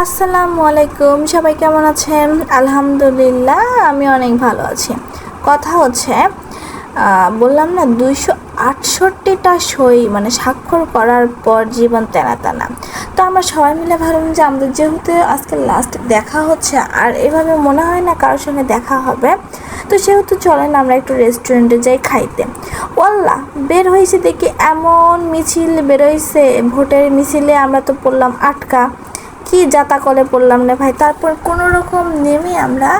আসসালামু আলাইকুম, সবাই কেমন আছেন? আলহামদুলিল্লাহ, আমি অনেক ভালো আছি। কথা হচ্ছে বললাম না, দুইশো আটষট্টিটা সই মানে স্বাক্ষর করার পর জীবন তেনা তেনা তো আমরা সবাই মিলে ভাবলাম যে আমাদের যেহেতু আজকে লাস্ট দেখা হচ্ছে, আর এভাবে মনে হয় না কারোর সঙ্গে দেখা হবে, তো সেহেতু চলেন আমরা একটু রেস্টুরেন্টে যাই খাইতে। ওল্লা বের হয়েছে দেখি এমন মিছিল বেরোইছে, ভোটের মিছিলে আমরা তো পড়লাম আটকা। কি যাতা কলে পড়লাম না ভাই? তারপর কোনো রকম নেমে আমরা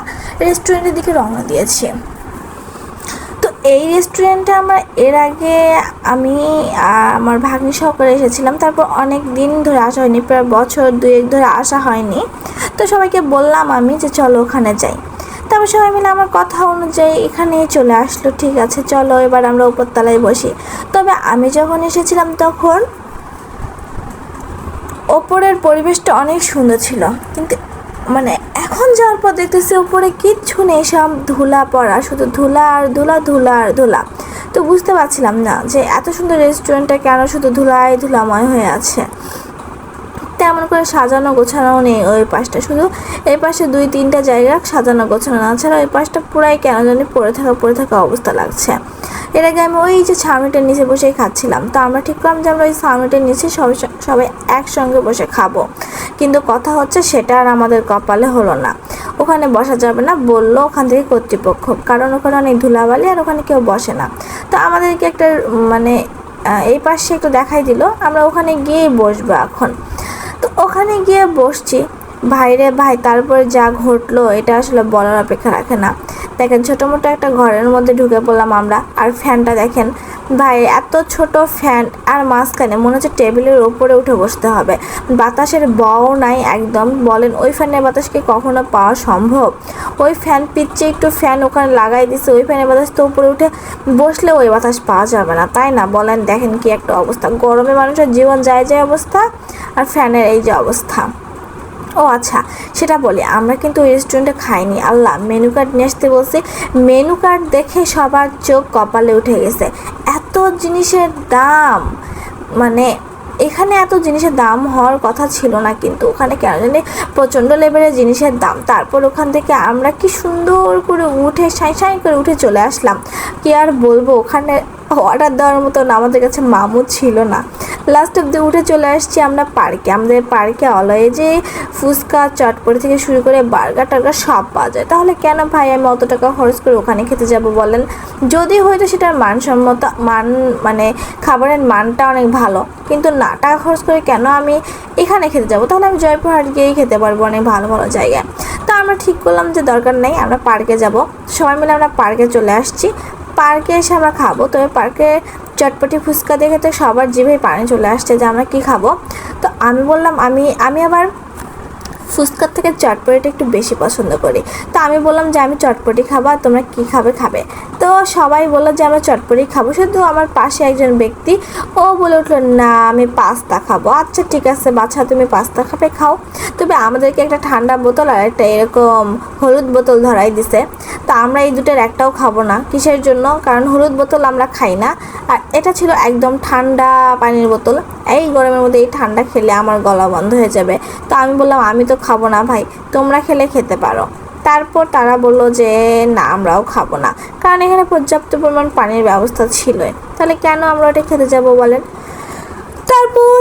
রেস্টুরেন্টের দিকে রওনা দিয়েছি। তো এই রেস্টুরেন্টে আমরা এর আগে আমি আমার ভাগ্নি সহকারে এসেছিলাম। তারপর অনেক দিন ধরে আসা হয়নি, প্রায় বছর দুয়েক ধরে আসা হয়নি। তো সবাইকে বললাম আমি যে চলো ওখানে যাই। তারপর সবাই মিলে আমার কথা অনুযায়ী এখানে চলে আসলো। ঠিক আছে, চলো এবার আমরা উপরতলায় বসি। তবে আমি যখন এসেছিলাম তখন ওপরের পরিবেশটা অনেক সুন্দর ছিল। কিন্তু মানে এখন যাওয়ার পর দেখতেছি উপরে কিচ্ছু নেই, সব ধুলা পড়া, শুধু ধুলা আর ধুলা ধুলা আর ধুলা। তো বুঝতে পারছিলাম না যে এত সুন্দর রেস্টুরেন্টটা কেন শুধু ধুলায় ধুলাময় হয়ে আছে। তেমন করে সাজানো গোছানো নেই ওই পাশটা, শুধু এই পাশে দুই তিনটা জায়গা সাজানো গোছানো না, ছাড়া ওই পাশটা পুরাই কেন জানি পড়ে থাকা পড়ে থাকা অবস্থা লাগছে। এর আগে আমি ওই যে ছাউনিটার নিচে বসেই খাচ্ছিলাম। তো আমরা ঠিক করলাম যে আমরা ওই ছাউনিটার নিচে সবাই সবাই একসঙ্গে বসে খাব। কিন্তু কথা হচ্ছে সেটা আর আমাদের কপালে হলো না। ওখানে বসা যাবে না, বলল ওখান থেকে কর্তৃপক্ষ। কারণ ওখানে অনেক ধুলাবালি আর ওখানে কেউ বসে না। তো আমাদেরকে একটা মানে এই পাশে একটু দেখাই দিল। আমরা ওখানে গিয়েই বসবো এখন। তো ওখানে গিয়ে বসছি। ভাইরে ভাই, তারপরে যা ঘটলো, এটা আসলে বলার অপেক্ষা রাখে না। দেখেন ছোটো মোটো একটা ঘরের মধ্যে ঢুকে পড়লাম আমরা। আর ফ্যানটা দেখেন, ভাই এত ছোট ফ্যান আর মাঝখানে মনে হচ্ছে টেবিলের উপরে উঠে বসতে হবে। বাতাসের বও নাই একদম। বলেন, ওই ফ্যানের বাতাসকে কখনো পাওয়া সম্ভব? ওই ফ্যান পিচ্ছে একটু ফ্যান ওখানে লাগাই দিছে, ওই ফ্যানের বাতাস তো উপরে উঠে বসলে ওই বাতাস পাওয়া যাবে না, তাই না? বলেন, দেখেন কি একটা অবস্থা। গরমে মানুষের জীবন যায় যায় অবস্থা আর ফ্যানের এই যে অবস্থা। ও আচ্ছা সেটা বলি, আমরা কিন্তু ওই রেস্টুরেন্টে খাইনি, আল্লাহ মেনু কার্ড নিয়ে আসতে বলছি। মেনু কার্ড দেখে সবার চোখ কপালে উঠে গেছে। এত জিনিসের দাম মানে এখানে এত জিনিসের দাম হওয়ার কথা ছিল না কিন্তু, ওখানে কেন জানি প্রচণ্ড লেভেলের জিনিসের দাম। তারপর ওখান থেকে আমরা কি সুন্দর করে উঠে, সাঁই সাঁই করে উঠে চলে আসলাম। কি আর বলব, ওখানে অর্ডার দেওয়ার মতন আমাদের কাছে মামু ছিল না। লাস্ট অব্দি উঠে চলে আসছি আমরা পার্কে আমাদের পার্কে অলয়ে যে ফুচকা, চটপটি থেকে শুরু করে বার্গার টার্গার সব পাওয়া যায়। তাহলে কেন ভাই আমি অত টাকা খরচ করে ওখানে খেতে যাব বলেন? যদি হয়তো সেটার মানসম্মত মান মানে খাবারের মানটা অনেক ভালো, কিন্তু না, টাকা খরচ করে কেন আমি এখানে খেতে যাব? তাহলে আমি জয়পুরহাট গিয়েই খেতে পারব অনেক ভালো ভালো জায়গায়। তো আমরা ঠিক করলাম যে দরকার নেই, আমরা পার্কে যাব। সবাই মিলে আমরা পার্কে চলে আসছি। পার্কে এসে আমরা খাব। তবে পার্কে চটপটি ফুচকা দেখে তো সবার জিভে পানি চলে আসছে যে আমরা কী খাব। তো আমি বললাম, আমি আমি আবার ফুচকার থেকে চটপটিটা একটু বেশি পছন্দ করি। তো আমি বললাম যে, আমি চটপটি খাব আর তোমরা কী খাবে খাবে? তো সবাই বলল যে, আমরা চটপটি খাব। শুধু আমার পাশে একজন ব্যক্তি, ও বলে উঠল, না, আমি পাস্তা খাব। আচ্ছা ঠিক আছে বাচ্চা তুমি পাস্তা খাবে, খাও। তবে আমাদেরকে একটা ঠান্ডা বোতল আর একটা এরকম হলুদ বোতল ধরাই দিছে। তো আমরা এই দুটোর একটাও খাব না কিসের জন্য? কারণ হলুদ বোতল আমরা খাই না। আর এটা ছিল একদম ঠান্ডা পানির বোতল। এই গরমের মধ্যে এই ঠান্ডা খেলে আমার গলা বন্ধ হয়ে যাবে। তো আমি বললাম, আমি তো খাব না ভাই, তোমরা খেলে খেতে পারো। তারপর তারা বলল যে, না, আমরাও খাব না। কারণ এখানে পর্যাপ্ত পরিমাণ পানির ব্যবস্থা ছিলই। তাহলে কেন আমরা ওটা খেতে যাব বলেন? তারপর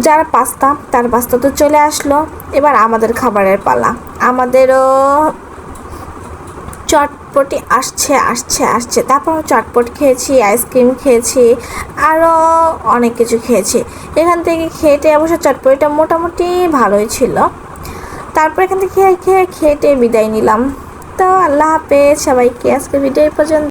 যারা পাস্তা, তার পাস্তা তো চলে আসলো। এবার আমাদের খাবারের পালা। আমাদেরও চটপটি আসছে আসছে আসছে। তারপর চটপট খেয়েছি, আইসক্রিম খেয়েছি আরও অনেক কিছু খেয়েছি। এখান থেকে খেতে অবশ্য চটপটিটা মোটামুটি ভালোই ছিল। তারপর এখান থেকে খেয়ে খেয়ে খেয়েটে বিদায় নিলাম। তো আল্লাহ হাফেজ, সবাইকে আজকে ভিডিও পর্যন্ত